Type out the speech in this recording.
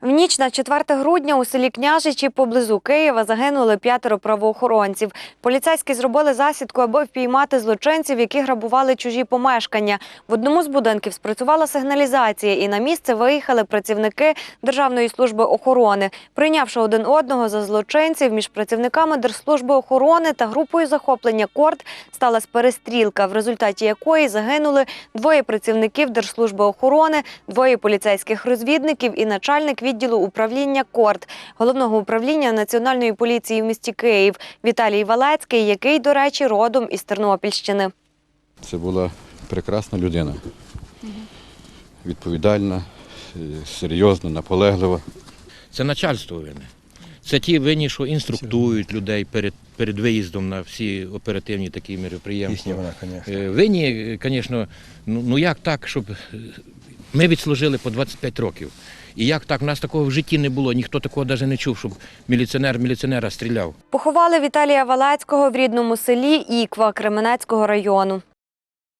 В ніч на 4 грудня у селі Княжичі поблизу Києва загинули п'ятеро правоохоронців. Поліцейські зробили засідку, аби впіймати злочинців, які грабували чужі помешкання. В одному з будинків спрацювала сигналізація, і на місце виїхали працівники Державної служби охорони. Прийнявши один одного за злочинців, між працівниками Держслужби охорони та групою захоплення Корд сталася перестрілка, в результаті якої загинули двоє працівників Держслужби охорони, двоє поліцейських розвідників і начальник відділу управління Корд головного управління Національної поліції в місті Київ Віталій Валецький, який, до речі, родом із Тернопільщини. Це була прекрасна людина. Відповідальна, е, серйозна, наполеглива. Це начальство винне. Це ті винні, що інструктують людей перед, перед виїздом на всі оперативні такі мероприємства. Е, Винні, звісно, ну, ну як так, щоб е, ми відслужили по 25 років. І як так? У нас такого в житті не було, ніхто такого навіть не чув, щоб міліціонер міліціонера стріляв. Поховали Віталія Валацького в рідному селі Іква Кременецького району.